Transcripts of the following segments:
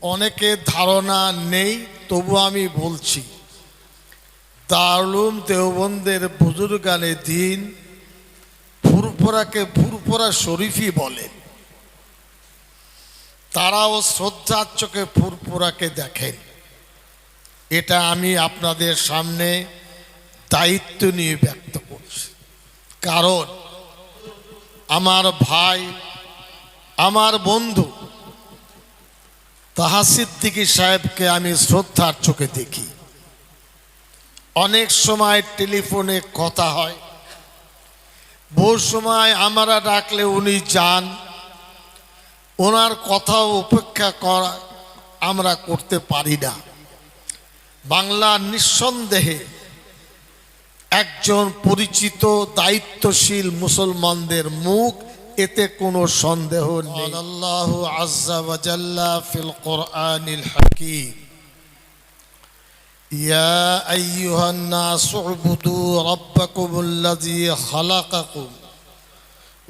অনেকের ধারণা নেই, তবু আমি বলছি। দারুম দেওবন্দের বুজুর্গানে দিন ফুরফুরাকে ফুরফুরা শরীফই বলে। তারাও শ্রদ্ধার চোখে ফুরফুরাকে দেখেন। এটা আমি আপনাদের সামনে দায়িত্ব নিয়ে ব্যক্ত করছি। কারণ আমার ভাই, আমার বন্ধু তাহা সিদ্দিকী সাহেবকে আমি শ্রদ্ধার চোখে দেখি। অনেক সময় টেলিফোনে কথা হয়। বহু সময় আমরা ডাকলে উনি যান। ওনার কথাও উপেক্ষা করা আমরা করতে পারি না। বাংলা নিঃসন্দেহে একজন পরিচিত, দায়িত্বশীল মুসলমানদের মুখ এতে কোনো সন্দেহ নেই আল্লাহ আজ্জা ওয়াজাল্লা ফিল কোরআনিল হাকিম يا أيها الناس اعبدوا ربكم الذي خلقكم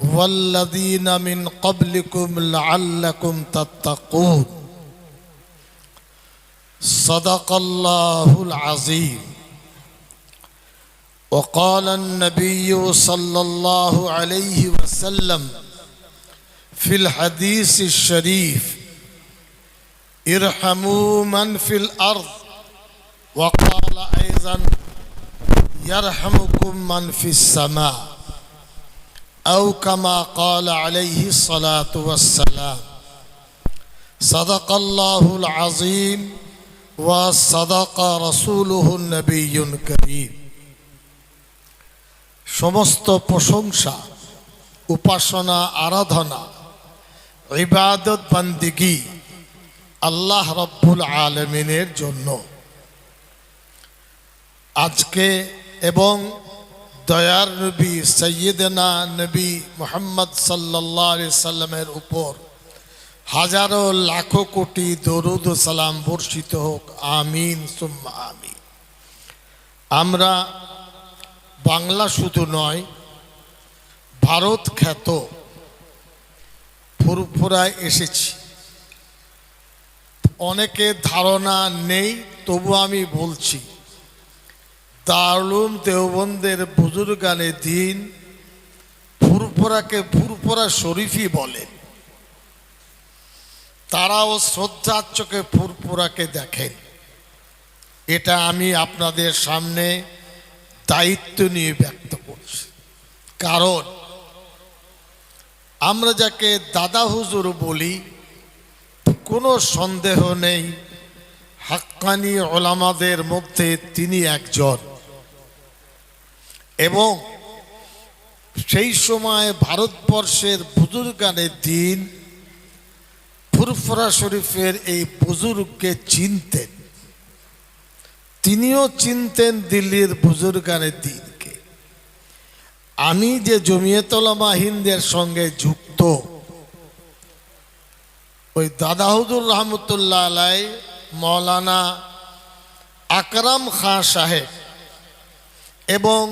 والذين من قبلكم لعلكم تتقون صدق الله العظيم وقال النبي صلى الله عليه وسلم في الحديث الشريف ارحموا من في الأرض. وقال أيضا يرحمكم من في السماء. أو كما قال عليه الصلاة والسلام صدق الله العظيم وصدق رسوله النبي الكريم. সমস্ত প্রশংসা, উপাসনা, আরাধনা, ইবাদত বান্দিগি আল্লাহ রব্বুল আলমিনের জন্য। আজকে এবং দয়ার নবী সৈয়দনা নবী মোহাম্মদ সাল্লাহ সাল্লামের উপর হাজারো লাখো কোটি দরুদ সালাম বর্ষিত হোক, আমিন সুম্মা আমিন। আমরা বাংলা শুধু নয়, ভারত খ্যাত। ফুরফুরায় এসেছি। অনেকে ধারণা নেই, তবু আমি বলছি দারুম দেওবন্দের বুজুর্গানে দিন ফুরফুরাকে ফুরফুরা শরীফই বলে। তারাও শ্রদ্ধার চোখে ফুরফুরাকে দেখেন। এটা আমি আপনাদের সামনে দায়িত্ব নিয়ে ব্যক্ত করছি। কারণ আমরা যাকে দাদা হুজুর বলি, কোনো সন্দেহ নেই, হাক্কানি ওলামাদের মধ্যে তিনি একজন। এবং সেই সময় ভারতবর্ষের বুজুর্গানের দিন, ফুরফুরা শরীফের এই বুজুর্গকে চিনতেন। তিনিও চিনতেন দিল্লির বুজুর্গানের দিনকে। আমি যে জমিয়তলামা হিন্দের সঙ্গে যুক্ত, ওই দাদাহুদুর রহমতুল্লাহ আলাই মৌলানা আকরাম খাঁ সাহেব এবং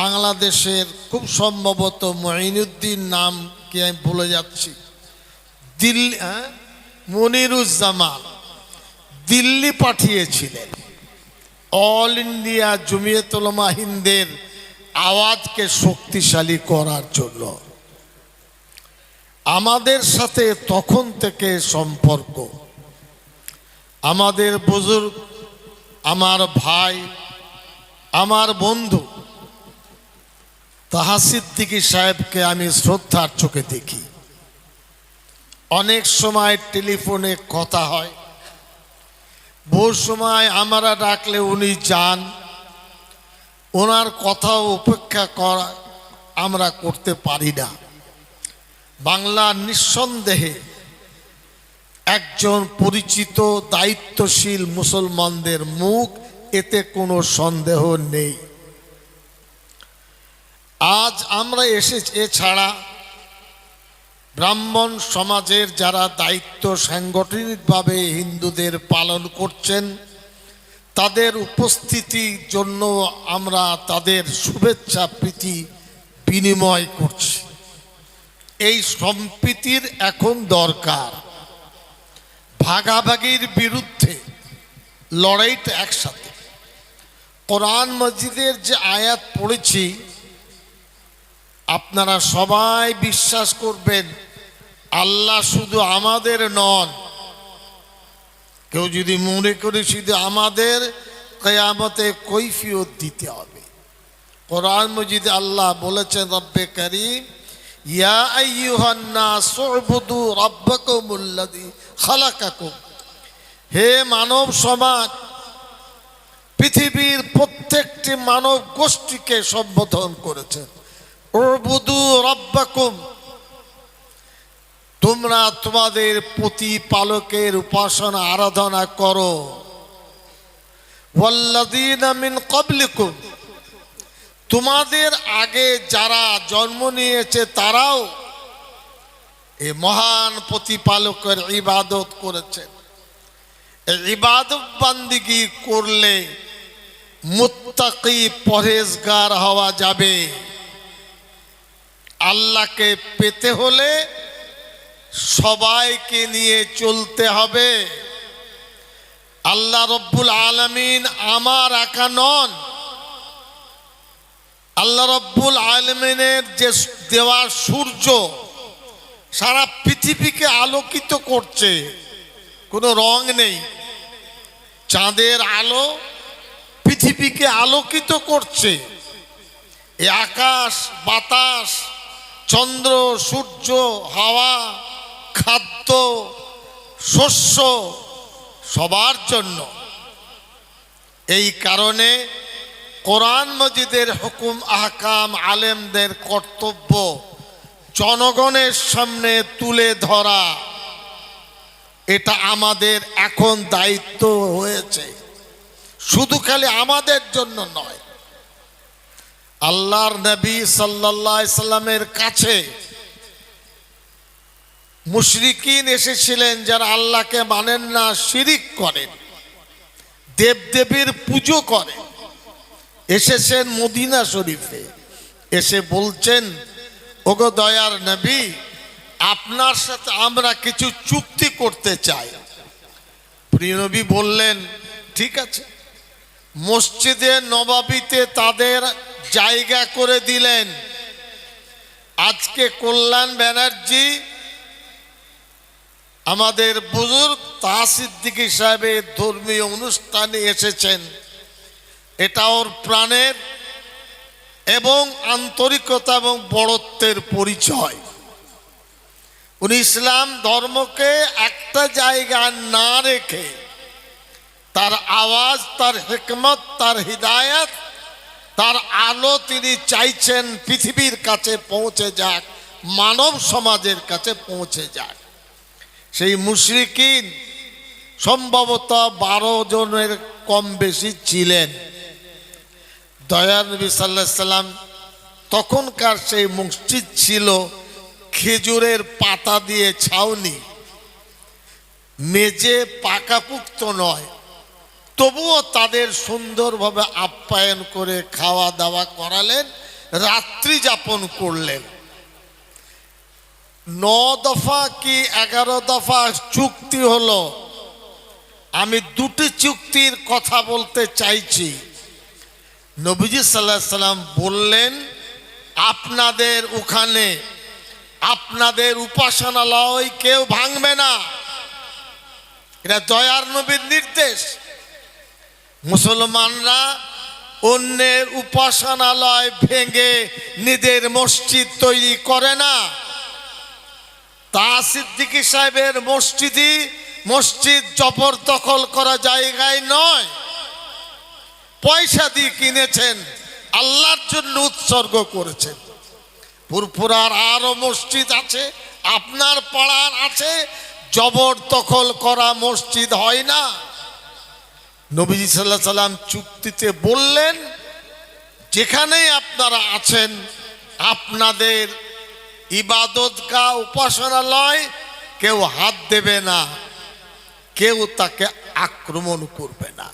বাংলাদেশের খুব সম্ভবত মঈনুদ্দিন নাম কি আমি ভুলে যাচ্ছি। দিল্লি হ্যাঁ? মনিরুজ্জামান দিল্লি পাঠিয়েছিলেন। অল ইন্ডিয়া জমিয়তলমা হিন্দের আওয়াজকে শক্তিশালী করার জন্য। আমাদের সাথে তখন থেকে সম্পর্ক। আমাদের বুজুর্গ, আমার ভাই, আমার বন্ধু তাহাসিদ্দিকি সাহেবকে আমি শ্রদ্ধার চোখে দেখি। অনেক সময় টেলিফোনে কথা হয়। বহু সময় আমরা ডাকলে উনি যান। ওনার কথাও উপেক্ষা করা আমরা করতে পারি না। বাংলা নিঃসন্দেহে একজন পরিচিত, দায়িত্বশীল মুসলমানদের মুখ, এতে কোনো সন্দেহ নেই। আজ আমরা এসেছি, এছাড়া ব্রাহ্মণ সমাজের যারা দায়িত্ব সাংগঠনিকভাবে হিন্দুদের পালন করছেন, তাদের উপস্থিতির জন্য আমরা তাদের শুভেচ্ছা, প্রীতি, বিনিময় করছি। এই সম্প্রীতির এখন দরকার। ভাগাভাগির বিরুদ্ধে লড়াইটা একসাথে। কোরআন মসজিদের যে আয়াত পড়েছি, আপনারা সবাই বিশ্বাস করবেন আল্লাহ শুধু আমাদের নন। কেউ যদি মনে করে শুধু আমাদের, কেয়ামতে কৈফিয়ত দিতে হবে। কোরআন মজিদে আল্লাহ বলেছেন, রব্বে করিম হে মানব সমাজ, পৃথিবীর প্রত্যেকটি মানব গোষ্ঠীকে সম্বোধন করেছেন রাব্বাকুম। তোমরা তোমাদের প্রতিপালকের উপাসনা, আরাধনা করো। মিন তোমাদের আগে যারা জন্ম নিয়েছে, তারাও এই মহান প্রতিপালকের ইবাদত করেছেন ইবাদত বান্দিগি করলে মুত্তাকি পরেজগার হওয়া যাবে। আল্লাহকে পেতে হলে সবাইকে নিয়ে চলতে হবে। আল্লাহ রব্বুল আলমিন আমার একা নন। আল্লাহ রব্বুল আলমিনের যে দেওয়া সূর্য সারা পৃথিবীকে আলোকিত করছে, কোনো রং নেই। চাঁদের আলো পৃথিবীকে আলোকিত করছে। এই আকাশ, বাতাস, চন্দ্র, সূর্য, হাওয়া খাদ্য, শস্য সবার জন্য। এই কারণে কোরআন মজিদের হুকুম, আহকাম, আলেমদের কর্তব্য জনগণের সামনে তুলে ধরা। এটা আমাদের এখন দায়িত্ব হয়েছে। শুধু খালি আমাদের জন্য নয়, আল্লাহর নবী সাল্লাহ সাল্লামের কাছে মুশরিকিন এসেছিলেন যারা আল্লাহকে মানেন না, শিরিক করেন। দেবদেবীর পুজো করেন। এসেছেন মদিনা শরীফে। এসে বলছেন, ওগো দয়ার নবী, আপনার সাথে আমরা কিছু চুক্তি করতে চাই। প্রিয় নবী বললেন, ঠিক আছে। মসজিদে নবাবিতে তাদের জায়গা করে দিলেন। আজকে কল্যাণ ব্যানার্জি আমাদের বুজুর্গ তাসিদ্দিকি সাহেবের ধর্মীয় অনুষ্ঠানে এসেছেন। এটা ওর প্রাণের এবং আন্তরিকতা এবং বড়ত্বের পরিচয়। উনি ইসলাম ধর্মকে একটা জায়গা না রেখে তার আওয়াজ, তার হেকমত, তার হৃদায়ত, তার আলো তিনি চাইছেন পৃথিবীর কাছে পৌঁছে যাক, মানব সমাজের কাছে পৌঁছে যাক। সেই মুশরিকিন সম্ভবত বারো জনের কম বেশি ছিলেন। দয়া নবী সাল্লাহ সাল্লাম তখনকার সেই মসজিদ ছিল খেজুরের পাতা দিয়ে ছাউনি। মেজে পাকাপুক্ত নয়, তবুও তাদের সুন্দরভাবে আপ্যায়ন করে খাওয়া দাওয়া করালেন, রাত্রি যাপন করলেন। ন দফা কি এগারো দফা চুক্তি হলো? আমি দুটি চুক্তির কথা বলতে চাইছি। নবীজি সাল্লাহ সাল্লাম বললেন, আপনাদের ওখানে আপনাদের উপাসনালয় কেউ ভাঙবে না। এটা দয়ার নবীর নির্দেশ। মুসলমানরা অন্যের উপাসনালয় ভেঙে নিজের মসজিদ তৈরি করে না। তা সিদ্দিকী সাহেবের মসজিদই মসজিদ জবরদখল করা জায়গায় নয়। পয়সা দিয়ে কিনেছেন, আল্লাহর জন্য উৎসর্গ করেছেন। পুরপুরার আরও মসজিদ আছে, আপনার পাড়ার আছে জবরদখল করা মসজিদ হয় না। নবীজি সাল্লাহ সাল্লাম চুক্তিতে বললেন, যেখানেই আপনারা আছেন, আপনাদের ইবাদতগা উপাসনালয় কেউ হাত দেবে না, কেউ তাকে আক্রমণ করবে না।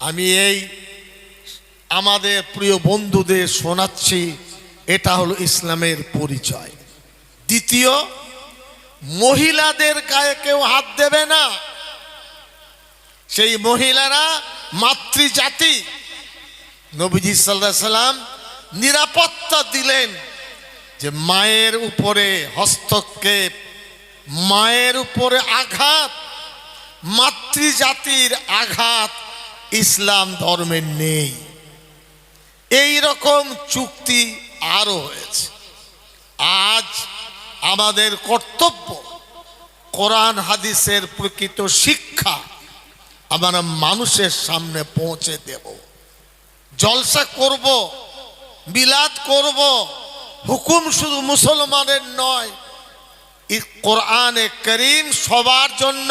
আমি এই আমাদের প্রিয় বন্ধুদের শোনাচ্ছি, এটা হলো ইসলামের পরিচয়। দ্বিতীয়, মহিলাদের গায়ে কেউ হাত দেবে না, সেই মহিলারা মাতৃজাতি। নবীজি সাল্লাহ সাল্লাম নিরাপত্তা দিলেন। যে মায়ের উপরে হস্তক্ষেপ, মায়ের উপরে আঘাত, মাতৃজাতির আঘাত ইসলাম ধর্মের নেই। এই রকম চুক্তি আরও হয়েছে। আজ আমাদের কর্তব্য কোরআন হাদিসের প্রকৃত শিক্ষা আমরা মানুষের সামনে পৌঁছে দেব। জলসা করব বিলাদ করব হুকুম শুধু মুসলমানের নয় কোরআনে করিম সবার জন্য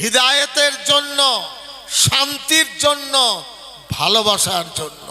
হৃদায়তের জন্য শান্তির জন্য ভালোবাসার জন্য।